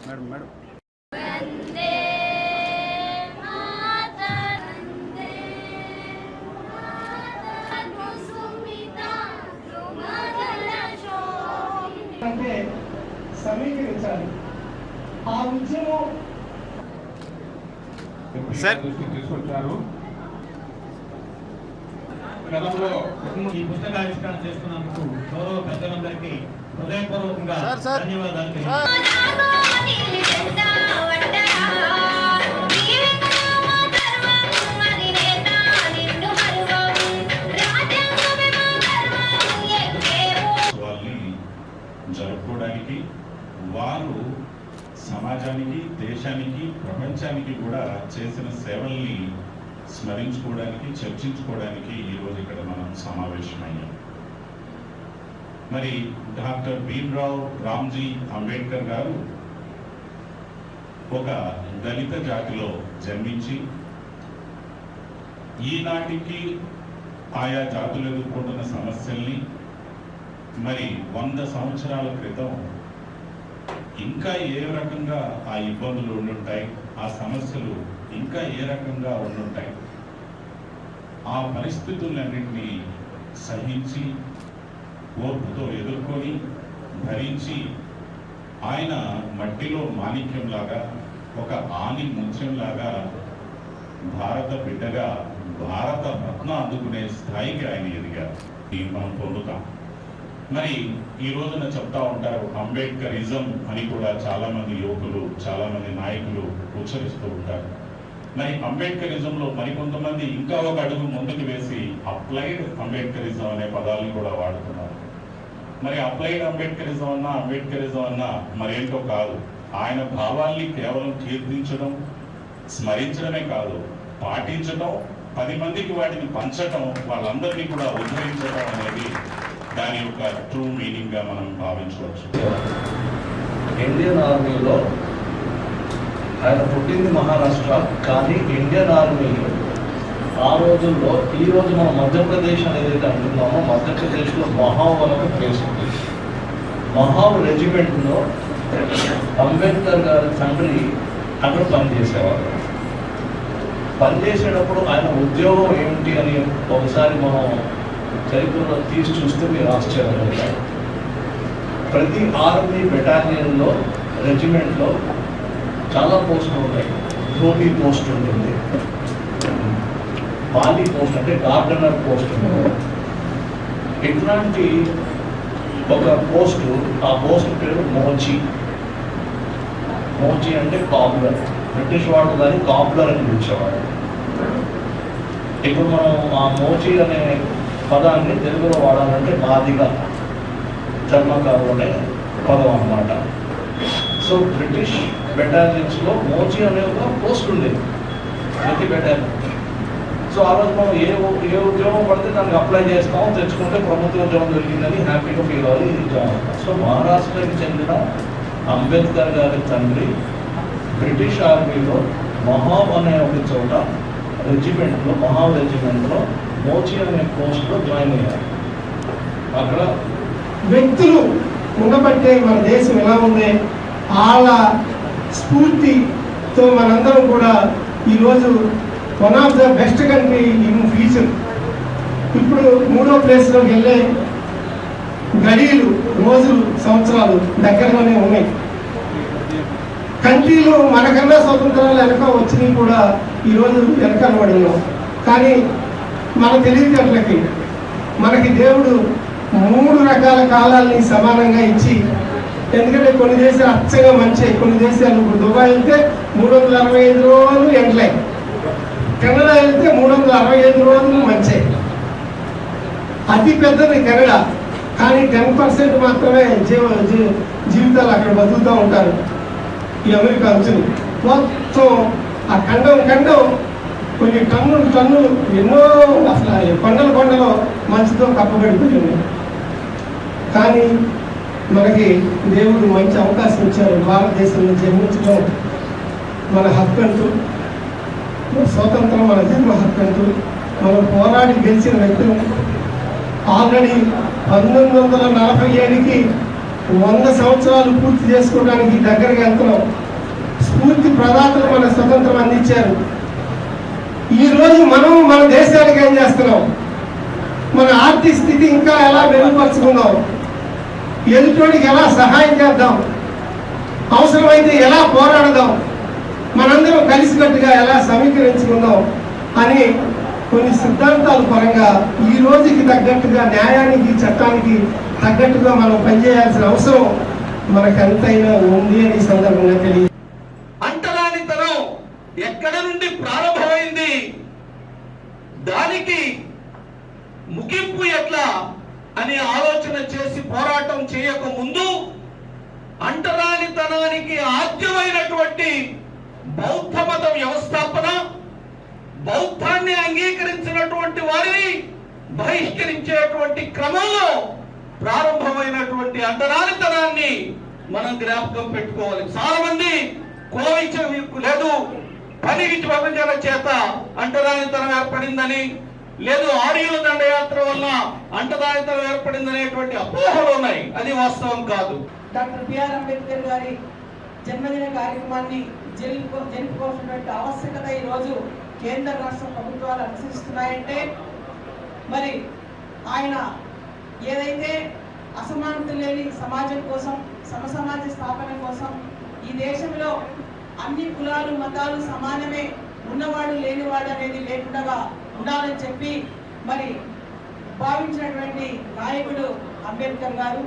Madam madam అంటే సమీకరించాలి ఆ ఉద్యమం సార్. తీసుకొచ్చారు ఈ పుస్తకావిష్కరణ చేసుకున్నందుకు గౌరవ పెద్దలందరికీ హృదయపూర్వకంగా సార్, సార్. ధన్యవాదాలు జరుపుకోవడానికి వారు సమాజానికి దేశానికి ప్రపంచానికి కూడా చేసిన సేవల్ని స్మరించుకోవడానికి చర్చించుకోవడానికి ఈరోజు ఇక్కడ మనం సమావేశమయ్యాం. మరి డాక్టర్ భీమ్రావ్ రామ్జీ అంబేద్కర్ గారు ఒక దళిత జాతిలో జన్మించి ఈనాటికి ఆయా జాతులు ఎదుర్కొంటున్న సమస్యల్ని మరి వంద సంవత్సరాల క్రితం ఇంకా ఏ రకంగా ఆ ఇబ్బందులు ఉండుంటాయి ఆ సమస్యలు ఇంకా ఏ రకంగా ఉండుంటాయి ఆ పరిస్థితులన్నింటినీ సహించి ఓర్పుతో ఎదుర్కొని భరించి ఆయన మట్టిలో మాణిక్యంలాగా ఒక ఆని ముత్యంలాగా భారత బిడ్డగా భారత రత్న అందుకునే స్థాయికి ఆయన ఎదిగారు. ఇది మనం పొందుతాం. మరి ఈ రోజున చెప్తా ఉంటారు అంబేద్కరిజం అని కూడా చాలామంది యువకులు చాలామంది నాయకులు ఉచ్చరిస్తూ ఉంటారు. మరి అంబేద్కరిజంలో మరికొంతమంది ఇంకా ఒక అడుగు ముందుకు వేసి అప్లైడ్ అంబేద్కరిజం అనే పదాలను కూడా వాడుతున్నారు. మరి అప్లైడ్ అంబేద్కరిజం అన్నా అంబేద్కరిజం అన్నా మరేంటో కాదు. ఆయన భావాల్ని కేవలం కీర్తించడం స్మరించడమే కాదు పాటించడం పది మందికి వాటిని పంచడం వాళ్ళందరినీ కూడా ఉద్ధరించడం అనేది దాని యొక్క ట్రూ మీనింగ్గా మనం భావించవచ్చు. ఇండియన్ ఆర్మీలో ఆయన పుట్టింది మహారాష్ట్ర కానీ ఇండియన్ ఆర్మీ ఆ రోజుల్లో ఈ రోజు మనం మధ్యప్రదేశ్ అనేది అంటున్నామో మధ్యప్రదేశ్లో మహావ్ అని ఒక ప్లేస్ ఉంది మహావ్ రెజిమెంట్లో అంబేద్కర్ గారి తండ్రి అక్కడ పనిచేసేవారు. పనిచేసేటప్పుడు ఆయన ఉద్యోగం ఏమిటి అని ఒకసారి మనం చరిత్రలో తీసి చూస్తే మీరు ఆశ్చర్యపోతారు ప్రతి ఆర్మీ బెటాలియన్లో రెజిమెంట్లో చాలా పోస్టులు ఉంటాయి ధోని పోస్ట్ ఉంటుంది పాలి పోస్ట్ అంటే గార్డెనర్ పోస్ట్ ఉంటుంది ఇట్లాంటి ఒక పోస్టు ఆ పోస్ట్ పేరు మోచి మోచి అంటే కాపులర్. బ్రిటిష్ వాళ్ళు దాన్ని కాపులర్ అని పిలిచేవాడు ఇప్పుడు మనం ఆ మోచి అనే పదాన్ని తెలుగులో వాడాలంటే మాదిగా చర్మకారు అనే పదం అన్నమాట. సో బ్రిటిష్ బెటాలియన్స్లో మోచి అనే ఒక పోస్ట్ ఉండేది ప్రతి బెటాలియన్. సో ఆ రోజు మనం ఏ ఏ ఉద్యోగం పడితే దానికి అప్లై చేస్తాం తెచ్చుకుంటే ప్రభుత్వ ఉద్యోగం దొరికిందని హ్యాపీగా ఫీల్ అవ్వాలి ఇది జాబ్ సో మహారాష్ట్రకి చెందిన అంబేద్కర్ గారి తండ్రి బ్రిటిష్ ఆర్మీలో మహాబ్ అనే ఒక చోట రెజిమెంట్లో మహాబ్ రెజిమెంట్లో మోచి అనే పోస్ట్లో జాయిన్ అయ్యారు. అక్కడ వ్యక్తులు ఉండబట్టే మన దేశం ఎలా ఉంది? వాళ్ళ స్ఫూర్తితో మనందరం కూడా ఈరోజు one of the best country in future ఇప్పుడు మూడో ప్లేస్లోకి వెళ్ళే గడియలు రోజులు సంవత్సరాలు దగ్గరలోనే ఉన్నాయి. కంట్రీలు మనకన్నా స్వతంత్రాలు వెనక వచ్చినవి కూడా ఈరోజు వెనక అనబడినాం కానీ మన తెలివితేటలకి మనకి దేవుడు మూడు రకాల కాలాల్ని సమానంగా ఇచ్చి ఎందుకంటే కొన్ని దేశాలు అచ్చగా మంచి కొన్ని దేశాలు ఇప్పుడు దుబాయ్ వెళ్తే మూడు వందల అరవై ఐదు రోజులు ఎండలే. కెనడా వెళ్తే మూడు వందల అరవై ఐదు రోజులు మంచి అతి పెద్దది కెనడా. కానీ టెన్ పర్సెంట్ మాత్రమే జీవ జీవితాలు అక్కడ బతుకుతూ ఉంటారు. ఈ అమెరికా వచ్చింది. మొత్తం ఆ ఖండం ఖండం కొన్ని టన్నులు టన్నులు ఎన్నో అసలు ఆ కొండల కొండలో మంచుతో కప్పబడిపోయింది కానీ మనకి దేవుడు మంచి అవకాశం ఇచ్చారు. భారతదేశంలో జన్మించడం మన హక్కు అంటూ స్వతంత్రం మన జన్మ హక్కు అంటూ మనం పోరాడి గెలిచిన వ్యక్తులు ఆల్రెడీ పంతొమ్మిది వందల నలభై ఏడుకి వంద సంవత్సరాలు పూర్తి చేసుకోవడానికి దగ్గరగా వెళ్తున్నాం. స్ఫూర్తి ప్రదాతలు మన స్వతంత్రం అందించారు. ఈరోజు మనం మన దేశానికి ఏం చేస్తున్నాం? మన ఆర్థిక స్థితి ఇంకా ఎలా మెరుగుపరుచుకుందాం? ఎదుటోడికి ఎలా సహాయం చేద్దాం? అవసరమైతే ఎలా పోరాడదాం? మనందరం కలిసికట్టుగా ఎలా సమీకరించుకుందాం అని కొన్ని సిద్ధాంతాల పరంగా ఈ రోజుకి తగ్గట్టుగా న్యాయానికి చట్టానికి తగ్గట్టుగా మనం పనిచేయాల్సిన అవసరం మనకు ఎంతైనా ఉంది అని సందర్భంగా తెలియ అంటరానితనం ఎక్కడ నుండి ప్రారంభమైంది? దానికి ముగింపు ఎట్లా? అని ఆలోచన చేసి పోరాటం చేయక ముందు అంటరానితనానికి ఆద్యమైనటువంటి బౌద్ధ మత వ్యవస్థాపన బౌద్ధాన్ని అంగీకరించినటువంటి వారిని బహిష్కరించేటువంటి క్రమంలో ప్రారంభమైనటువంటి అంటరానితనాన్ని మనం జ్ఞాపకం పెట్టుకోవాలి. చాలా మంది కోవించ లేదు పని విభజన చేత అంటరానితనం ఏర్పడిందని లేదు ఆడియో దండయాత్ర వల్ల అంటదాయితనం ఏర్పడింది అనేటువంటి అపోహలు ఉన్నాయి. అది వాస్తవం కాదు. డాక్టర్ బిఆర్ అంబేద్కర్ గారి జన్మదిన కార్యక్రమాన్ని జరుపుకో జరుపుకోవాల్సినటువంటి ఆవశ్యకత ఈరోజు కేంద్ర రాష్ట్ర ప్రభుత్వాలు అనుసరిస్తున్నాయంటే మరి ఆయన ఏదైతే అసమానత లేని సమాజం కోసం సమసమాజ స్థాపన కోసం ఈ దేశంలో అన్ని కులాలు మతాలు సమానమే ఉన్నవాడు లేనివాడు అనేది లేకుండా ఉండాలని చెప్పి మరి భావించినటువంటి నాయకుడు అంబేద్కర్ గారు.